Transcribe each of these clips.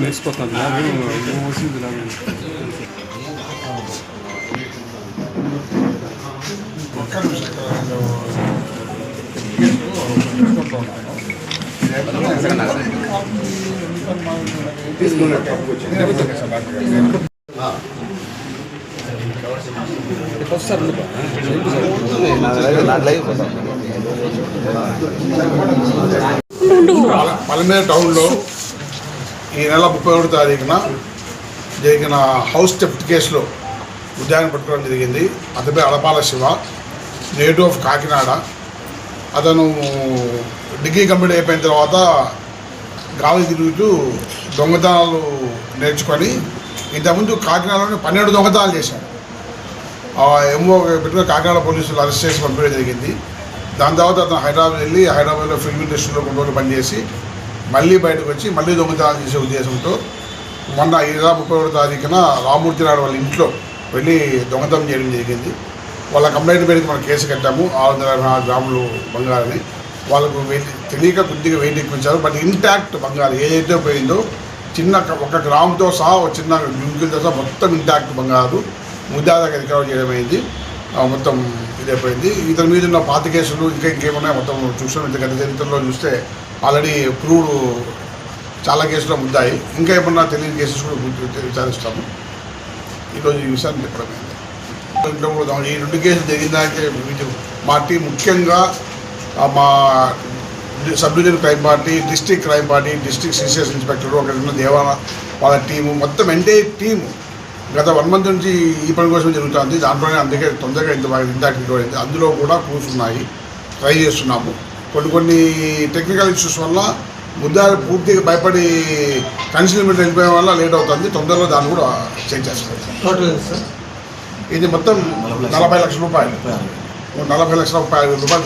మెరిసిపోతుంది లాభం వచ్చింది లాభం ఒక్క నిమిషం ఇక్కడ వస్తారు పల- పలమేరు టౌన్లో ఈ నెల ముప్పై ఒకటి తారీఖున జరిగిన హౌస్ టెఫ్ట్ కేసులో ఉద్యానం పట్టుకోవడం జరిగింది. అతని అడపాల శివ నేటివ్ ఆఫ్ కాకినాడ. అతను డిగ్రీ కంప్లీట్ అయిపోయిన తర్వాత గాలి తిరుగుతూ దొంగతనాలు నేర్చుకొని ఇంతకుముందు కాకినాడలోనే పన్నెండు దొంగతనాలు చేశాడు. ఎంఓ పెట్టుకుని కాకినాడ పోలీసులు అరెస్ట్ చేసి పంపించడం జరిగింది. దాని తర్వాత అతను హైదరాబాద్ వెళ్ళి హైదరాబాద్లో ఫిల్మ్ ఇండస్ట్రీలో కొన్ని రోజులు పనిచేసి మళ్ళీ బయటకు వచ్చి మళ్ళీ దొంగతనాలు చేసే ఉద్దేశంతో మొన్న ఇరవై ముప్పై ఒకటో తారీఖున రామూర్తి నాయుడు వాళ్ళ ఇంట్లో వెళ్ళి దొంగతనం చేయడం జరిగింది. వాళ్ళ కంప్లైంట్ మేరకు మనం కేసు కట్టాము. ఆరు వందల ఇరవై నాలుగు గ్రాములు బంగారని వాళ్ళకు వెయిట్ తెలియక కొద్దిగా వెయిట్ ఎక్కువించారు. బట్ ఇంటాక్ట్ బంగారం ఏదైతే పోయిందో చిన్న ఒక గ్రాముతో సహా ఒక చిన్న గింకులతో సహా మొత్తం ఇంటాక్ట్ బంగారు ముద్దాదాగా రికవర్ చేయడం అయింది. మొత్తం ఇదైపోయింది. ఇతని మీద ఉన్న పాత కేసులు ఇంకా ఇంకేమున్నాయి మొత్తం చూసాం ఇంత గత చరిత్రలో చూస్తే ఆల్రెడీ ప్రూవ్డ్ చాలా కేసులు ముద్దాయి ఇంకా ఏమన్నా తెలియని కేసెస్ కూడా విచారిస్తాము ఈరోజు ఈ విషయాన్ని చెప్పడమైంది ఈ రెండు కేసులు జరిగిందాకే మా టీం ముఖ్యంగా మా sub division crime party district crime party district CCS inspector ఒక ఉన్న దేవాన వాళ్ళ టీము మొత్తం ఎంటైర్ టీము గత వన్ మంత్ నుంచి ఈ పని కోసం జరుగుతుంది దాంట్లోనే అందుకే తొందరగా ఇంత బాగా ఇంత అందులో కూడా కూర్చున్నాయి ట్రై చేస్తున్నాము కొన్ని కొన్ని టెక్నికల్ ఇష్యూస్ వల్ల ముద్దాలు పూర్తిగా భయపడి కన్సిల్మెంట్ వెళ్ళిపోయడం వల్ల లేట్ అవుతుంది. తొందరలో దాన్ని కూడా చేంజ్ చేస్తాం టోటల్ ఎంత సార్? ఇది మొత్తం నలభై లక్షల. రూపాయలు. నలభై లక్షల. రూపాయలు రూపాయలు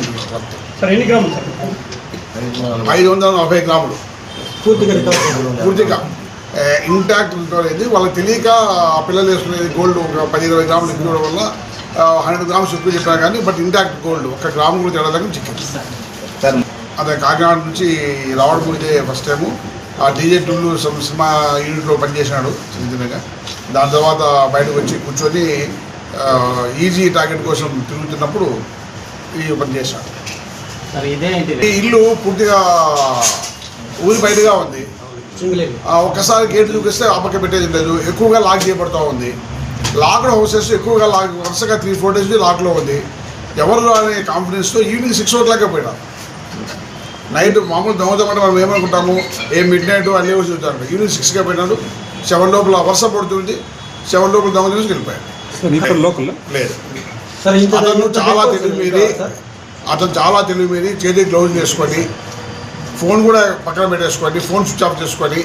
ఎన్ని గ్రాములు సార్? ఐదు వందల నలభై గ్రాములు. పూర్తిగా ఇంటాక్ట్ ఉంటుంది వాళ్ళకి తెలియక ఆ పిల్లలు వేసుకునేది గోల్డ్ ఒక పది ఇరవై గ్రాములు ఎక్కువ వల్ల హండ్రెడ్ గ్రామ్స్ ఎక్కువ చెప్పారు కానీ బట్ ఇంటాక్ట్ గోల్డ్ ఒక గ్రాము కూడా తేడా లేకుండా అదే కాకినాడ నుంచి రావడం ఇదే ఫస్ట్ టైము. ఆ డీజే సం- సినిమా యూనిట్లో పనిచేసినాడు చిన్న చిన్నగా దాని తర్వాత బయటకు వచ్చి కూర్చొని ఈజీ టార్గెట్ కోసం తిరుగుతున్నప్పుడు ఈ పని చేశాడు. సార్ ఇదే ఏంటి ఈ ఇల్లు పూర్తిగా ఊరి బయటగా ఉంది. ఒక్కసారి గేట్ చూపిస్తే అప్పక పెట్టేది లేదు. ఎక్కువగా లాక్ చేయబడుతూ ఉంది. లాక్డ్ హౌసెస్ ఎక్కువగా లాక్ వరుసగా త్రీ ఫోర్ డేస్ లాక్లో ఉంది. ఎవరు అనే కాన్ఫిడెన్స్తో ఈవినింగ్ సిక్స్ ఓ క్లాక్ పోయినా. నైట్ మామూలు దొంగతనం మనం ఏమనుకుంటాము? ఏ మిడ్ నైట్ అన్నీ వచ్చి చూస్తాడు ఈవినింగ్ సిక్స్గా పోయినాడు. సెవెన్ లోపల వర్షం పడుతుంది. సెవెన్ లోపల దొంగ చూసి వెళ్ళిపోయాడు. లోకల్ లేదు. సార్ ఇంత అతను చాలా తెలివి మీది. అతను చాలా తెలివి మీది. చేతికి గ్లౌజ్ చేసుకొని ఫోన్ కూడా పక్కన పెట్టేసుకొని ఫోన్ స్విచ్ ఆఫ్ చేసుకొని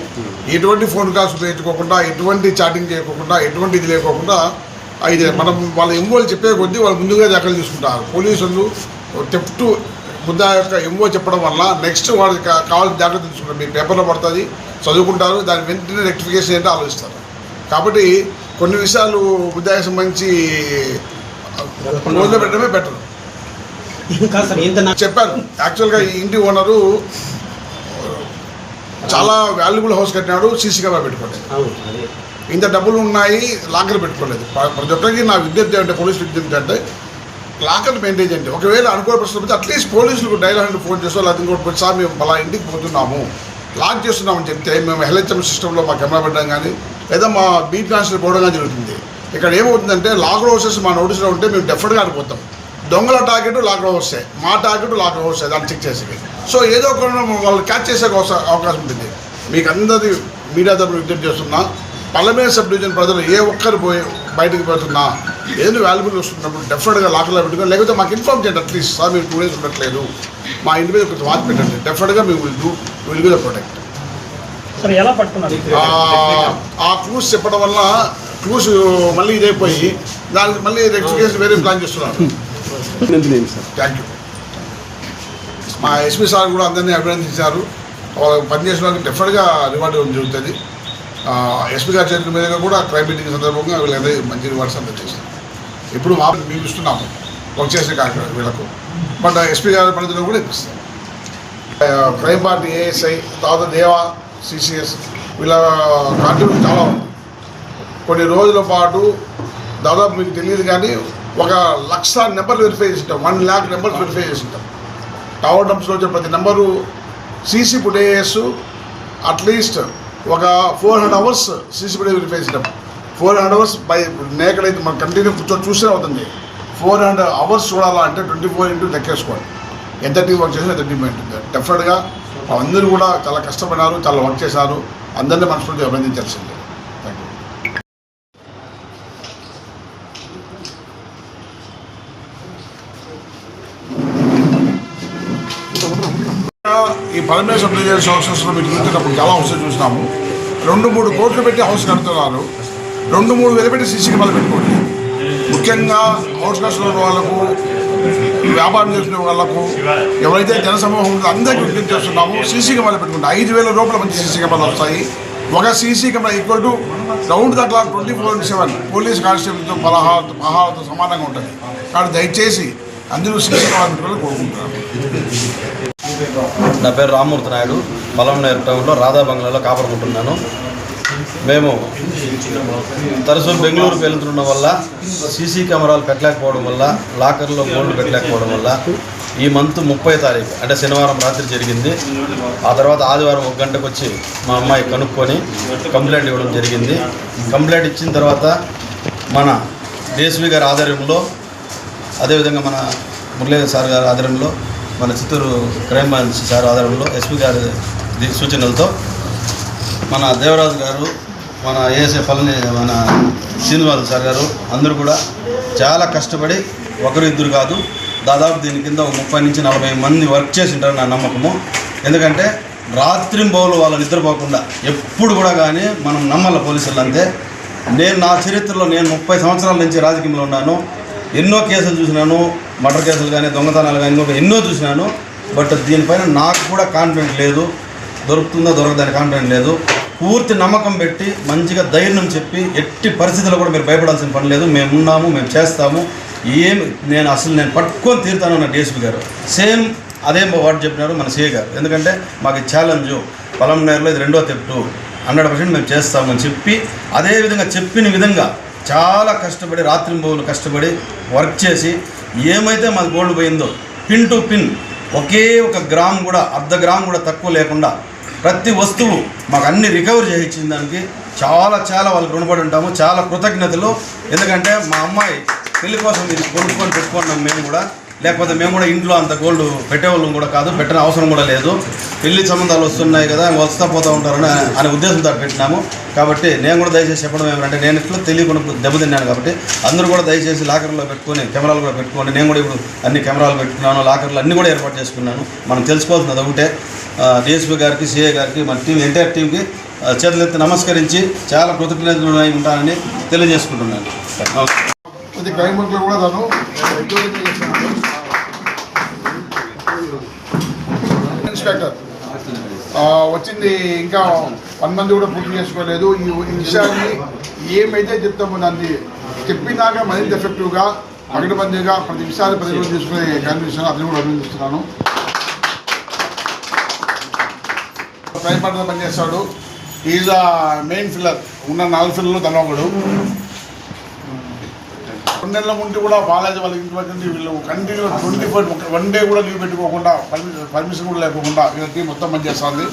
ఎటువంటి ఫోన్ కాల్స్ ఉపయోగించుకోకుండా ఎటువంటి చాటింగ్ చేయకోకుండా ఎటువంటి ఇది లేకోకుండా ఇది మనం వాళ్ళ ఎంఓలు చెప్పే కొద్దీ వాళ్ళు ముందుగా దాఖలు తీసుకుంటారు. పోలీసులు తెఫ్ట్ ముద్దా యొక్క ఎంఓ చెప్పడం వల్ల నెక్స్ట్ వాళ్ళకి కావాల్సిన జాగ్రత్త తీసుకుంటారు. మీ పేపర్లో పడుతుంది చదువుకుంటారు దాని వెంటనే రెక్టిఫికేషన్ ఏంటో ఆలోచిస్తారు. కాబట్టి కొన్ని విషయాలు ముద్దాకి సంబంధించి రోజులో పెట్టడమే బెటర్ చెప్పాను. యాక్చువల్గా ఈ ఇంటి ఓనరు చాలా వాల్యుబుల్ హౌస్ కట్టినాడు సీసీ కెమెరా పెట్టుకోలేదు. ఇంత డబ్బులు ఉన్నాయి లాకర్ పెట్టుకోలేదు. ప్ర- ప్రతి ఒక్కరికి నా విజ్ఞప్తి అంటే పోలీస్ విజ్ఞప్తి అంటే లాక్ అండ్ మెయింటైన్ చేయండి ఒకవేళ అనుకోని పరిస్థితి వచ్చి అట్లీస్ట్ పోలీసులకు డైల్ హండ్రెడ్ ఫోన్ చేసో లేకపోతే ఇంకోటి పోయి, సార్ మేము అలా ఇంటికి పోతున్నాము. లాక్ చేస్తున్నామని చెప్తే మేము హెల్హెచ్ఎం సిస్టంలో మా కెమెరా పెట్టడం కానీ లేదా మా బీట్ కాన్స్టల్ పోవడం కానీ జరుగుతుంది. ఇక్కడ ఏమవుతుందంటే లాక్ హౌసెస్ మా నోటీసులో ఉంటే మేము డెఫినెట్గా అడిపోతాం దొంగల టార్గెట్ లాక్ హౌసే మా టార్గెట్ లాక్ హౌసే దాన్ని చెక్ చేసి సో ఏదో ఒక వాళ్ళు క్యాచ్ చేసే అవస- అవకాశం ఉంటుంది. మీకు అందరి మీడియా తరపున విజ్ఞప్తి చేస్తున్నా. పల్లమేర సబ్ డివిజన్ ప్రజలు ఏ ఒక్కరు పోయి బయటకు పోతున్నా ఏదో వాల్యుబుల్ వస్తున్నప్పుడు డెఫినెట్గా లాకర్లో పెట్టుకొని లేకపోతే మాకు ఇన్ఫార్మ్ చేయండి అట్లీస్ట్ సార్ మీరు టూ డేస్ ఉండట్లేదు. మా ఇంటి మీద కొంచెం వాచ్ పెట్టండి. డెఫినెట్గా మేము will do will do the protect sir ఎలా పట్టుకున్నారు? ఆ క్లూస్ చెప్పడం వల్ల క్లూస్ మళ్ళీ ఇదైపోయి దానికి మళ్ళీ రెక్టిఫికేషన్ వేరే ప్లాన్ చేస్తున్నారు. థ్యాంక్ యూ మా ఎస్పీ సార్ కూడా అందరినీ అభినందించారు. వాళ్ళు పనిచేసిన వాళ్ళకి డెఫినెట్గా రివార్డ్ ఇవ్వడం జరుగుతుంది. ఎస్పీ గారి చేతుల మీదుగా కూడా క్రైమ్ మీటింగ్ సందర్భంగా వీళ్ళందరూ మంచి రివార్డ్స్ అందజేస్తారు ఇప్పుడు మా మేము ఇస్తున్నాము వర్క్ చేసే కార్యక్రమం వీళ్ళకు. బట్ ఎస్పీ గారి పరిధిలో కూడా ఇప్పిస్తాం క్రైమ్ పార్టీ ఏఎస్ఐ తర్వాత దేవా సిసిఎస్ వీళ్ళ కాంట్రిబ్యూషన్ చాలా ఉంది. కొన్ని రోజుల పాటు దాదాపు మీకు తెలియదు కానీ ఒక లక్ష నెంబర్ వెరిఫై చేసి ఉంటాం వన్ ల్యాక్ నెంబర్స్ వెరిఫై చేసి ఉంటాం టవర్ డంప్స్లో వచ్చిన ప్రతి number CC footages at least ఒక four hundred hours CCP footage verify four hundred hours by నేకడైతే మనం కంటిన్యూ కూర్చొని చూసే అవుతుంది. ఫోర్ హండ్రెడ్ అవర్స్ చూడాలా అంటే ట్వంటీ ఫోర్ ఇంటూ లెక్కేసుకోండి ఎంత టీం వర్క్ చేసినా ఎంత టీం ఉంటుంది. డెఫినెట్గా అందరూ కూడా చాలా కష్టపడినారు చాలా వర్క్ చేశారు. అందరినీ మనస్ఫూర్తిగా అభినందించాల్సిందే థ్యాంక్ యూ ఈ పరమేశ్వర ప్లేయర్ సంస్థలో మీరు చూసేటప్పుడు చాలా హౌసెస్ చూసినాము. రెండు మూడు కోట్లు పెట్టి హౌస్ కడుతున్నారు. రెండు మూడు వేలు పెట్టి సీసీ కెమెరాలు పెట్టుకోండి. ముఖ్యంగా హౌస్ కష్టం వాళ్ళకు వ్యాపారం చేసుకునే వాళ్ళకు ఎవరైతే జనసమూహం ఉందో అందరికీ విజ్ఞప్తి చేస్తున్నాము సీసీ కెమెరాలు పెట్టుకుంటే ఐదు వేల రూపాయల మంచి సీసీ కెమెరాలు వస్తాయి. ఒక CC camera equal to round the clock twenty four into seven police కానిస్టేబుల్తో పదహారు పదహారుతో సమానంగా ఉంటుంది. కాబట్టి దయచేసి అందరూ సీసీ కెమెరా పెట్టుకోవాలని కోరుకుంటున్నాను నా పేరు రామ్మూర్తి నాయుడు. పొలంనేరు టౌన్లో రాధా బంగ్లాలో కాపాడుకుంటున్నాను. మేము తరచూ బెంగళూరు వెళ్తుండడం వల్ల సీసీ కెమెరాలు పెట్టలేకపోవడం వల్ల లాకర్లో గోల్డ్ పెట్టలేకపోవడం వల్ల ఈ మంత్ ముప్పై తారీఖు అంటే శనివారం రాత్రి జరిగింది. ఆ తర్వాత ఆదివారం ఒక గంటకు వచ్చి మా అమ్మాయి కనుక్కొని కంప్లైంట్ ఇవ్వడం జరిగింది. కంప్లైంట్ ఇచ్చిన తర్వాత మన డిఎస్పీ గారి ఆధ్వర్యంలో అదేవిధంగా మన మురళీధర్ సార్ గారి ఆధ్వర్యంలో మన చిత్తూరు క్రైమ్ బ్రాంచ్ సార్ ఆధారంలో ఎస్పీ గారి సూచనలతో మన దేవరాజు గారు మన ఏఎస్ఏ పళని మన శ్రీనివాస్ సార్ గారు అందరూ కూడా చాలా కష్టపడి ఒకరు ఇద్దరు కాదు దాదాపు దీని కింద ఒక ముప్పై నుంచి నలభై మంది వర్క్ చేసి ఉంటారు నా నమ్మకము. ఎందుకంటే రాత్రి బౌలు వాళ్ళు నిద్రపోకుండా ఎప్పుడు కూడా కానీ మనం నమ్మాల పోలీసులు అంతే. నేను నా చరిత్రలో నేను ముప్పై సంవత్సరాల నుంచి రాజకీయంలో ఉన్నాను. ఎన్నో కేసులు చూసినాను. మర్డర్ కేసులు కానీ దొంగతనాలు కానీ ఇంకొక ఎన్నో చూసినాను. బట్ దీనిపైన నాకు కూడా కాన్ఫిడెంట్ లేదు. దొరుకుతుందో దొరకదని కాన్ఫిడెంట్ లేదు. పూర్తి నమ్మకం పెట్టి మంచిగా ధైర్యం చెప్పి ఎట్టి పరిస్థితుల్లో కూడా మీరు భయపడాల్సిన పని లేదు. మేము ఉన్నాము మేము చేస్తాము. ఏం నేను అసలు నేను పట్టుకొని తీరుతాను అన్న డిఎస్పీ గారు. సేమ్ అదే వాడు చెప్పినారు మన సిఏ గారు. ఎందుకంటే మాకు ఛాలెంజ్ పొలం నేర్లో ఇది రెండో తెప్పు. హండ్రెడ్ పర్సెంట్ మేము చేస్తామని చెప్పి అదే విధంగా చెప్పిన విధంగా చాలా కష్టపడి రాత్రింబోలు కష్టపడి వర్క్ చేసి ఏమైతే మాది గోల్డ్ పోయిందో పిన్ టు పిన్ ఒకే ఒక గ్రామ్ కూడా అర్ధ గ్రామ్ కూడా తక్కువ లేకుండా ప్రతి వస్తువు మాకు అన్ని రికవర్ చేయించిన దానికి చాలా చాలా వాళ్ళకి రుణపడి ఉంటాము. చాలా కృతజ్ఞతలు. ఎందుకంటే మా అమ్మాయి పెళ్ళి కోసం ఇది కొనుక్కొని పెట్టుకున్నాం మేము కూడా. లేకపోతే మేము కూడా ఇంట్లో అంత గోల్డ్ పెట్టేవాళ్ళం కూడా కాదు పెట్టని అవసరం కూడా లేదు. పెళ్ళి సంబంధాలు వస్తున్నాయి కదా వస్తా పోతూ ఉంటారని అనే ఉద్దేశంతో పెట్టినాము. కాబట్టి నేను కూడా దయచేసి చెప్పడం ఏమంటే నేను ఇట్లా తెలియకుండా దెబ్బతిన్నాను కాబట్టి అందరూ కూడా దయచేసి లాకర్లో పెట్టుకొని కెమెరాలు కూడా పెట్టుకోండి. నేను కూడా ఇప్పుడు అన్ని కెమెరాలు పెట్టుకున్నాను లాకర్లు అన్నీ కూడా ఏర్పాటు చేసుకున్నాను. మనం తెలుసుకోవాల్సినది ఒకటే. డిఎస్పీ గారికి సిఏ గారికి మన టీం ఎంటైర్ టీంకి చేతులెత్తి నమస్కరించి చాలా కృతజ్ఞతలు ఉంటానని తెలియజేసుకుంటున్నాను. ఇది కూడా తను ఇన్స్పెక్టర్ వచ్చింది ఇంకా వన్ మంత్ కూడా పూర్తి చేసుకోలేదు. ఈ విషయాన్ని ఏమైతే చెప్తామో దాన్ని చెప్పినాక మరింత ఎఫెక్టివ్గా పగడబందీగా ప్రతి విషయాన్ని పరిగణలో తీసుకునే కనిపిస్తున్నాను అతను కూడా అభినందిస్తున్నాను. ప్రైమ్ పార్టీ పనిచేస్తాడు. ఈజ్ ఆ మెయిన్ ఫిల్లర్ ఉన్న నాలుగు ఫిల్లర్లు తన ఒకడు రెండు నెలల ముందు కూడా బాలాజీ వాళ్ళకి ఇంటి వీళ్ళు continue twenty four one day కూడా లీవ్ పెట్టుకోకుండా పర్మిషన్ పర్మిషన్ కూడా లేకోకుండా వీళ్ళ మొత్తం పనిచేస్తుంది.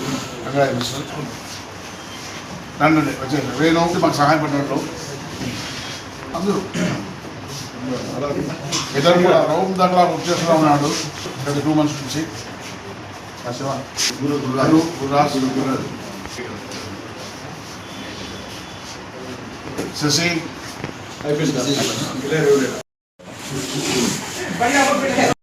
నన్ను వచ్చేసి వేణు మాకు సహాయపడినట్లు అందరూ. ఇద్దరు కూడా రౌం దగ్గర వర్క్ ఉన్నాడు. గత టూ మంత్స్ నుంచి. గురు